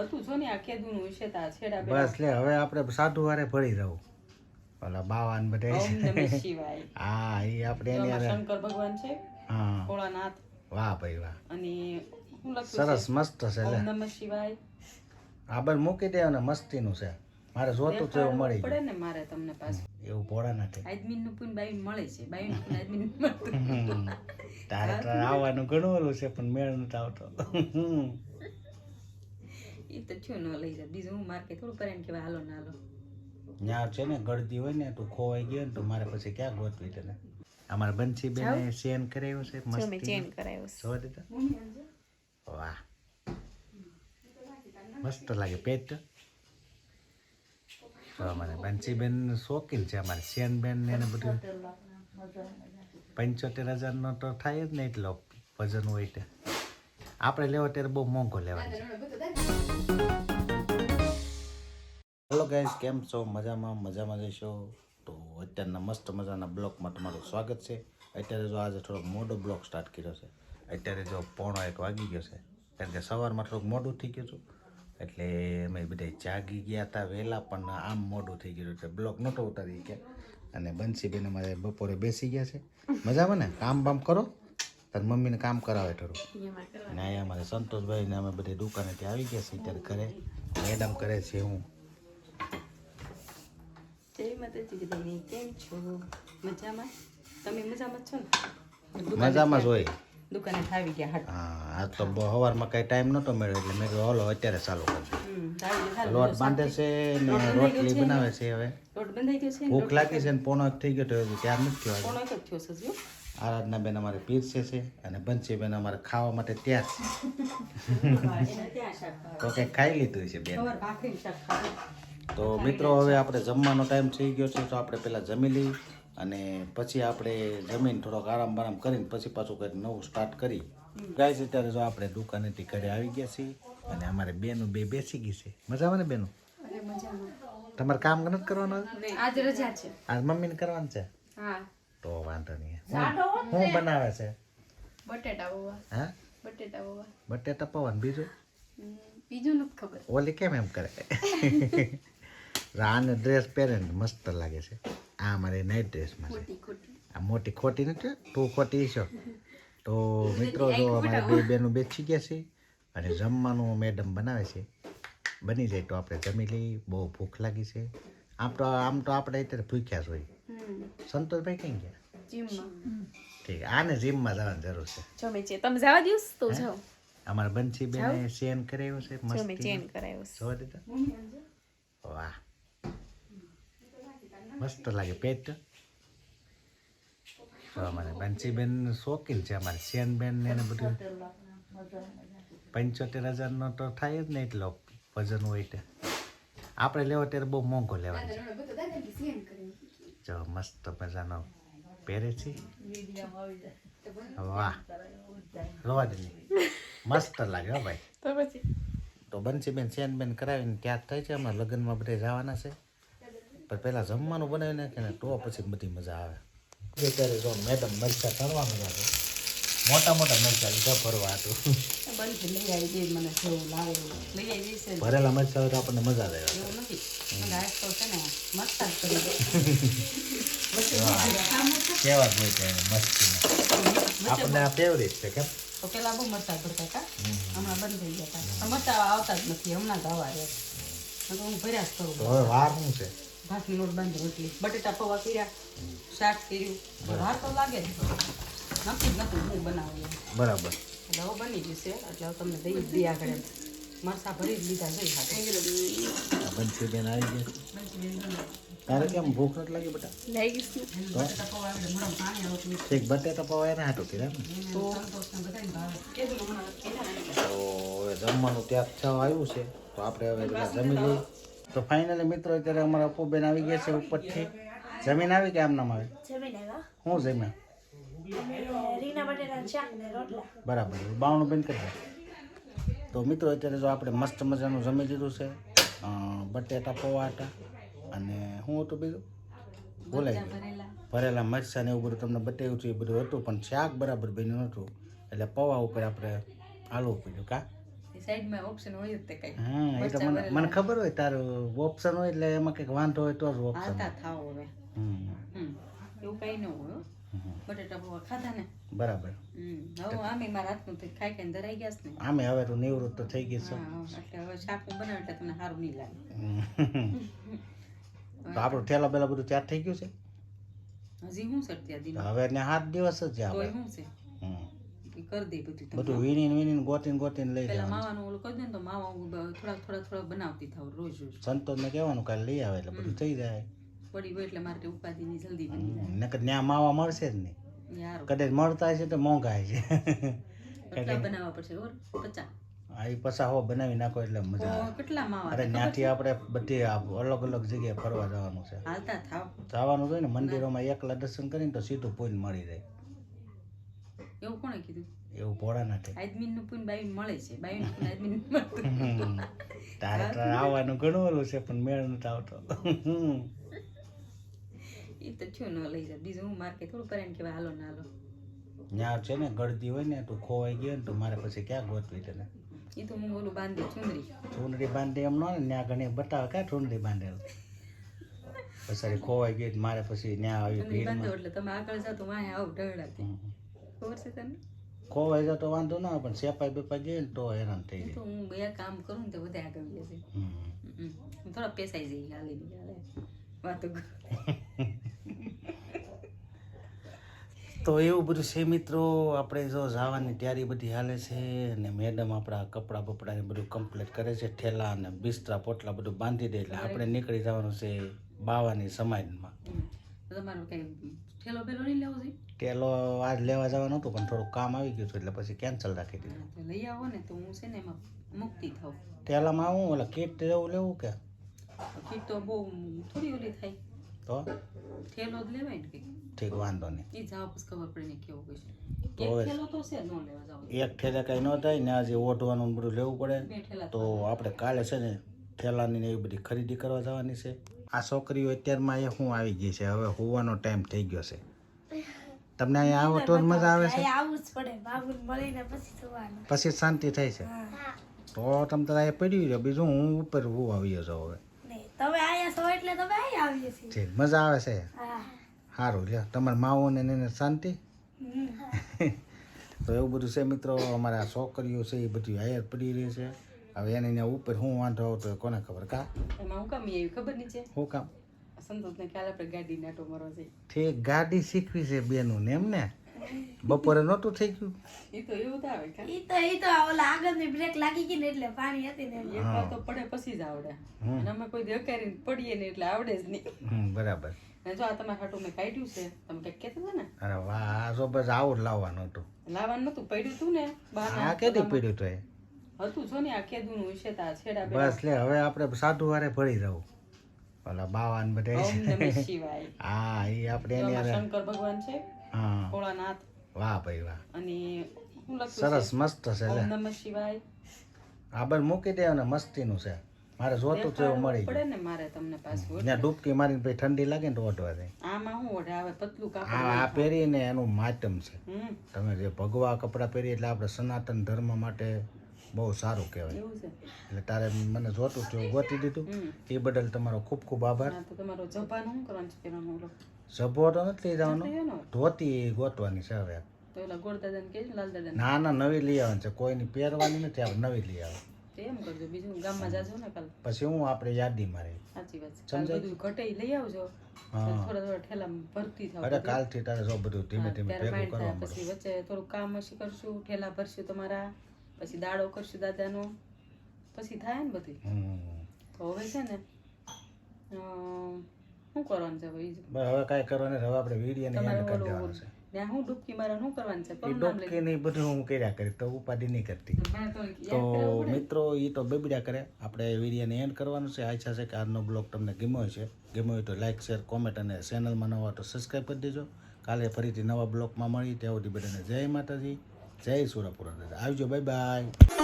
હતું જો ને આ કેદુનું છે તા છેડા બસ લે હવે આપણે સાધુ વારે ભળી રહું. ઓલા બાવાન બધા ઓમ નમઃ શિવાય. હા એ આપણે એની શંકર ભગવાન છે હા. ભોળાનાથ. વાહ ભાઈ વાહ. અને સરસ મસ્ત છે લે. ઓમ નમઃ શિવાય. આ બર મૂકી દે ને મસ્તીનું છે. મારે જોતું છે એવું મળી પડે ને મારે તમને પાછું. એવું ભોળા નથી આદમીનનું પૂન બાઈ મળે છે બાઈ નું આદમીન મળતું. તારે આવવાનું ઘણું ઓલું છે પણ મેળ નથી આવતો. એ તો થયું ન લઈ જાય બીજું હું માર્કેટ થોડું કરે ને કે હાલો ના હાલો. ત્યાં છે ને ગળદી હોય ને તું ખોવાઈ ગયો ને તો મારે પછી ક્યાં ગોતવી તને? અમારા બંસી બેન સેન કરાવ્યો છે મસ્ત ચેન કરાવ્યો છે. જોવા દીધા વાહ. મસ્ત લાગે પેટ. તો અમારે બંસીબેન શોખીન છે અમારે સેનબેન ને એને બધું. પંચોતેર હજારનો તો થાય જ ને એટલો વજન હોય તે. આપણે લેવો ત્યારે બહુ મોંઘો લેવાનો છે. હેલો ગાઈઝ કેમ છો? મજામાં મજામાં જઈશો તો અત્યારના મસ્ત મજાના બ્લોગમાં તમારું સ્વાગત છે. અત્યારે જો આજે થોડોક મોડો બ્લોગ સ્ટાર્ટ કર્યો છે. અત્યારે જો પોણો એક વાગી ગયો છે. કારણ કે સવારમાં થોડુંક મોડું થઈ ગયું હતું. એટલે અમે બધા જાગી ગયા હતા વહેલા, પણ આમ મોડું થઈ ગયું એટલે બ્લોક નહોતો ઉતારી ગયા અને બંસીબેન અમારે બપોરે બેસી ગયા છે. મજામાં ને? કામ બામ કરો? તાર મમ્મીને કામ કરાવે થોડું ને અહીંયા અમારે સંતોષભાઈ ને અમે બધી ત્યાં આવી ગયા છીએ ત્યારે ઘરે. મેડમ કરે છે હું. કેમ છો? મજામાં? તમે મજામાં જ છો ને? મજામાં જ હોય. દુકાને ગયા હા. તો સવારમાં કાંઈ ટાઈમ નહોતો મળ્યો એટલે મેં કહ્યું હલો અત્યારે ચાલુ લોટ બાંધે છે ને રોટલી બનાવે છે હવે. ભૂખ લાગી છે ને પોણો થઈ ગયો તો ત્યાર નથી થયો કોનો થયો છે જો આરાધના બેન અમારે પીરસે છે અને બંસી બેન અમારે ખાવા માટે ત્યાં છે. તો કંઈક ખાઈ લીધું છે બેન? તો મિત્રો હવે આપણે જમવાનો ટાઈમ થઈ ગયો છે તો આપણે પહેલાં જમી લઈ અને પછી આપણે જમીન થોડોક આરામ બારામ કરીને પછી પાછું કંઈક નવું સ્ટાર્ટ કરી ગાય અત્યારે જો આપણે દુકાનેથી ઘરે આવી ગયા છીએ અને અમારે બેનું બે બેસી ગઈ છે. મજામાં ને બેનું? તમારે કામ નથી કરવાનું આજ રજા છે. આજ મમ્મીને કરવાનું છે? તો વાંધો નહીં. શું બનાવે છે? બટેટા પૌવા હા? બટેટા પૌવા બટેટા પવન બીજું? બીજું નથી ખબર. ઓલી કેમ એમ કરે? રાને ડ્રેસ પહેરે ને મસ્ત લાગે છે. આ અમારી નાઇટ ડ્રેસમાં છે. આ મોટી ખોટી નથી તું ખોટી છો. તો મિત્રો જો અમારે બે બેનું બેસી ગયા છે અને જમવાનું મેડમ બનાવે છે. બની જાય તો આપણે જમી લઈ બહુ ભૂખ લાગી છે. આમ તો આમ તો આપણે અત્યારે ભૂખ્યા જ હોય. સંતોષભાઈ કઈ ગયા? જીમમાં. ઠીક આને જીમમાં જવાની જરૂર છે. જમે છે. તમે જવા દિવસ તો જાઓ. અમારા બંસી બેને ચેન કરાવ્યો છે જમે મસ્ત ચેન કરાવ્યો છે. જોવા દીધા? વાહ. મસ્ત લાગે પેટ. અમારે અમારે બંસીબેન શોખીન છે અમારે સેનબેન ને એને બધું. પંચોતેર હજારનો તો થાય જ ને એટલો વજન હોય તે. આપણે લેવો ત્યારે બહુ મોંઘો લેવાનો છે. જો મસ્ત મજાનો પહેરે છે? વાહ. રવા દે મસ્ત લાગે હો ભાઈ. તો પછી? તો બંસીબેન સેનબેન કરાવીને ત્યાં થાય છે. અમારા લગ્નમાં બધે જવાના છે. પણ પહેલાં જમવાનું બનાવી નાખે ને તો પછી બધી મજા આવે. અત્યારે જો મેડમ મરચા તળવા મજા છે મોટા મોટા મરચા લીધા ભરવા હતું. બંધ લઈ આવી દે મને જેવું લાવે. લઈ આવી જશે ભરેલા મરચા હોય તો આપણને મજા આવે. એવું નથી. મને આજ તો છે ને મસ્ત કેવા જ હોય છે એને આપણને આ ફેવરેટ છે કેમ? તો પેલા બહુ મરચા ભરતા હતા. હમણાં બંધ થઈ ગયા હતા. મરચા આવતા જ નથી હમણાં ગાવા આવવા રહ્યા હું ભર્યા જ કરું. હવે વાર શું છે? ભાતની લોટ બંધ રોટલી. બટેટા પૌવા કર્યા શાક કર્યું. વાર તો લાગે જ. નક્કી જ નતું હું બનાવું એમ. બરાબર. એટલે હવે બની ગયું છે એટલે હવે તમને દઈ જ દઈ આગળ એમ. મરચાં ભરી જ લીધા જઈ હાથે આ બંસીબેન આવી ગયા તારે કેમ ભૂખ નથી લાગી બેટા? લઈ ગઈશ ને બટેટા પૌવા આપણે મોઢામાં પાણી આવતું નથી. ઠીક બટેટા પૌવા એને હાટું કર્યા ને તો? સંતોષને બધાને ભાવે. એ જ હમણાં કીધા ને. તો હવે જમવાનું ત્યાં થવા આવ્યું છે તો આપણે હવે બધા જમી લઈએ. તો ફાઇનલી મિત્રો અત્યારે અમારા અપુબેન આવી ગયા છે ઉપરથી. જમીન આવી કે આમ નામ આવે? જમીન આવ્યા. શું જમ્યા? અને બટેટા શાક ને રોટલા. બરાબર બાવણું બેન કરી. તો મિત્રો અત્યારે જો આપણે મસ્ત મજાનું જમી લીધું છે બટેટા પૌવા હતા અને શું હતું બીજું? બોલાય ગયું. ભરેલા. મરચાં ને એવું બધું તમને બતાવ્યું છે એ બધું હતું પણ શાક બરાબર બન્યું નહોતું. એટલે પૌવા ઉપર આપણે આલુ પડ્યું કા? સાઈડમાં ઓપ્શન હોય જ કઈ હા એ તો મને મને ખબર હોય તારું ઓપ્શન હોય એટલે એમાં કંઈક વાંધો હોય તો જ ઓપ્શન થાવ હવે. એવું કઈ ન હોય હો. બટેટા પૌવા ખાધા ને? બરાબર. હવે આમે મારા હાથનું તો ખાઈ ખાઈને ધરાઈ ગયા ને. આમે હવે તું નિવૃત્ત તો થઈ ગઈ છે. હા હા. એટલે હવે શાક બનાવે એટલે તમને સારું નહીં લાગે. તો આપણું થેલા પેલા બધું તૈયાર થઈ ગયું છે? હજી હું છે ત્યાં હવે ને સાત દિવસ જ તોય શું છે? કરી દે બધું. બધું વીણીને વીણીને ગોતીને ગોતીને લઈ પેલા માવાનું ઓલું કરી દે ને તો માવા હું થોડાક થોડાક થોડાક બનાવતી થાવ રોજ રોજ. સંતોષને કહેવાનું કાલે લઈ આવે એટલે બધું થઈ જાય. પડી હોય એટલે મારે ઉપાધિની જલ્દી બની જાય. નકર ત્યાં માવા મળશે જ નહીં. કદાચ મળતા હશે તો મોંઘા છે બનાવવા પડશે ઓર પચા આ પસા હો બનાવી નાખો એટલે મજા આવે. કેટલા માવા? અરે ત્યાંથી આપણે બધી અલગ અલગ જગ્યાએ ફરવા જવાનું છે. હાલતા થાવ. જવાનું હોય ને મંદિરોમાં એકલા દર્શન કરીને તો સીધું પૂન મળી જાય. એવું કોણે કીધું? એવું પોળા નથી આદમીનનું પૂન બાઈ મળે છે. બાઈ પૂન આદમીન મળતું. તારે તારે આવવાનું ઘણું ઓલું છે પણ મેળ નથી આવતો. એ તો છું ન લઈ જાય બીજું હું માર્કે થોડું કરે કે હાલો ના હાલો. ત્યાં છે ને ગળદી હોય ને તું ખોવાઈ ગયો ને તો મારે પછી ક્યાં ગોતવી તને? એ તો હું ઓલું બાંધી ચુંદરી. ચૂંદડી બાંધી એમ ન ને ત્યાં ઘણી બતાવે ક્યાં ચૂંદડી બાંધે પછી ખોવાઈ ગઈ મારે પછી ત્યાં આવી ભીડ એટલે તમે આગળ જાઓ તો વાંહે આવું ઢળાતી. ખબર છે તને? ખોવાઈ જાય તો વાંધો ના પણ સેપાઈ બેપાઈ ગઈ ને તો હેરાન થઈ જાય તો હું બે કામ કરું ને તો બધા આગળ જશે થોડા પેસાઈ જઈ હાલી હાલે. વાતો તો એવું બધું છે મિત્રો આપણે જો જવાની તૈયારી બધી હાલે છે અને મેડમ આપણા કપડાં બપડાને બધું કમ્પ્લીટ કરે છે ઠેલા અને બિસ્તરા પોટલા બધું બાંધી દે એટલે આપણે નીકળી જવાનું છે બાવાની સમાજમાં. ઠેલો આજ લેવા જવાનું હતું પણ થોડું કામ આવી ગયું હતું એટલે પછી કેન્સલ રાખી દીધું. લઈ આવો ને તો હું છે ને એમાં મુક્તિ થાવ ટેલામાં આવું એટલે કીટ જેવું લેવું કે? કીટ તો બહુ થોડી ઓલી થાય. તો? ઠેલો જ લેવાય ને ઠીક વાંધો નહીં. એ જાવ પછી ખબર પડે ને કેવું છે. હવે- એક ઠેલો તો ન લેવા જાવ. એક ઠેલે કાંઈ ન થાય ને આજે ઓઢવાનું બધું લેવું પડે. તો આપણે કાલે છે ને ઠેલાની ને એવી બધી ખરીદી કરવા જવાની છે. આ છોકરીઓ અત્યારમાં એ હું આવી ગઈ છે. હવે હોવાનો ટાઈમ થઈ ગયો છે. તમને અહીંયા આવો તો જ મજા આવે છે? અહીંયા જ પડે. બાબુને મળીને પછી સુવાનું પછી શાંતિ થાય છે. તો તમે તો અહીંયા પડ્યું રહ્યો બીજું હું ઉપર હું આવી જાઉં હવે. તમે આયા છો એટલે તમે આયા આવીએ છીએ. મજા આવે છે. હા. સારું લ્યો. તમારા માવો ને એને શાંતિ. તો એવું બધું છે મિત્રો અમારા છોકરીઓ છે એ બધી હાયર પડી રહી છે. હવે એને ત્યાં ઉપર હું વાંધો આવતો કોને ખબર કા? એમાં હું કામ એવી ખબર નહીં છે? શું કામ? સંતોષને ખ્યાલ આપણે ગાડી નાટો મારવા છે ઠીક ગાડી શીખવી છે બેનું ને એમ ને? બપોરે નહોતું થઈ ગયું. એ તો એવું આવે કા? ઈ તો ઈ તો ઓલા આગળની બ્રેક લાગી ગઈ ને એટલે પાણી હતી ને એક વાર તો પડે પછી જ આવડે. અને અમે કોઈ દેવકારીને પડીએ ને એટલે આવડે જ નહીં. બરાબર. ને જો આ તમારા હાટું મેં કાઢ્યું છે તમે કંઈક કહેતા હતા ને? અરે વાહ આ તો બસ આવું લાવવાનું હતું. લાવવાનું નતું પડ્યું હતું ને આ કેદી પડ્યું તો એ? હતું જો ને આ કેદુનું છે તા છેડા બસ લે હવે આપણે સાધુ વારે ભળી રહું. ઓલા બાવાન બધા હા એ આપણે એની શંકર ભગવાન છે. ભોળાનાથ. વાહ ભાઈ વાહ. અને સરસ મસ્ત છે છે નમઃ શિવાય. આ બસ મૂકી દે અને મસ્તીનું છે. મારે જોતું તો એવું મળી પડે ને મારે તમને પાછું ત્યાં ડૂબકી મારીને પછી ઠંડી લાગે ને તો ઓઢવા જાય. આમાં હું ઓઢે? આવે પતલું કાપડ આ આ પહેરીને એનું માધ્યમ છે. તમે જે ભગવા કપડાં પહેરી એટલે આપણે સનાતન ધર્મ માટે બહુ સારું કહેવાય. એટલે તારે મને જોતું છે ગોતી દીધું. એ બદલ તમારો ખૂબ ખૂબ આભાર. તમારો જપાન શું કરવાનું છે તો નથી લઈ જવાનો. ધોતી ગોતવાની છે હવે. ના ના નવી લઈ આવવાની છે. કોઈની પહેરવાની નથી આપણે નવી લઈ આવે એમ કરજો બીજું ગામમાં જાજો ને કાલ. પછી હું આપણે યાદી મારી. સાચી વાત છે. બધું લઈ આવજો. થોડા થોડા ઠેલા ભરતી થાવ અરે કાલથી તારે જો બધું ધીમે ધીમે ભેગું કરવા પછી વચ્ચે થોડું કામ હશે કરશું ઠેલા ભરશું તમારા. પછી દાડો કરશું દાદાનો. પછી થાય ને બધું. તો હવે છે ને શું કરવાનું છે હવે હવે કાંઈ કરવાનું. હવે આપણે વિડીયોને તમારે યાદ કરી દેવાનું છે. ત્યાં હું ડૂબકી મારા શું કરવાનું છે? પણ ડૂબકી ને એ બધું હું કર્યા કરી તો ઉપાધિ નહીં કરતી. તો. મિત્રો એ તો બેબડ્યા કરે. આપણે વિડીયોને એન્ડ કરવાનું છે. આશા છે કે આજનો બ્લોગ તમને ગમ્યો છે ગમ્યો હોય તો લાઇક શેર કોમેન્ટ અને ચેનલમાં નવા તો સબસ્ક્રાઈબ કરી દેજો. કાલે ફરીથી નવા બ્લોગમાં મળી ત્યાં સુધી બધાને જય માતાજી. જય સુરપુરા આવજો. Bye bye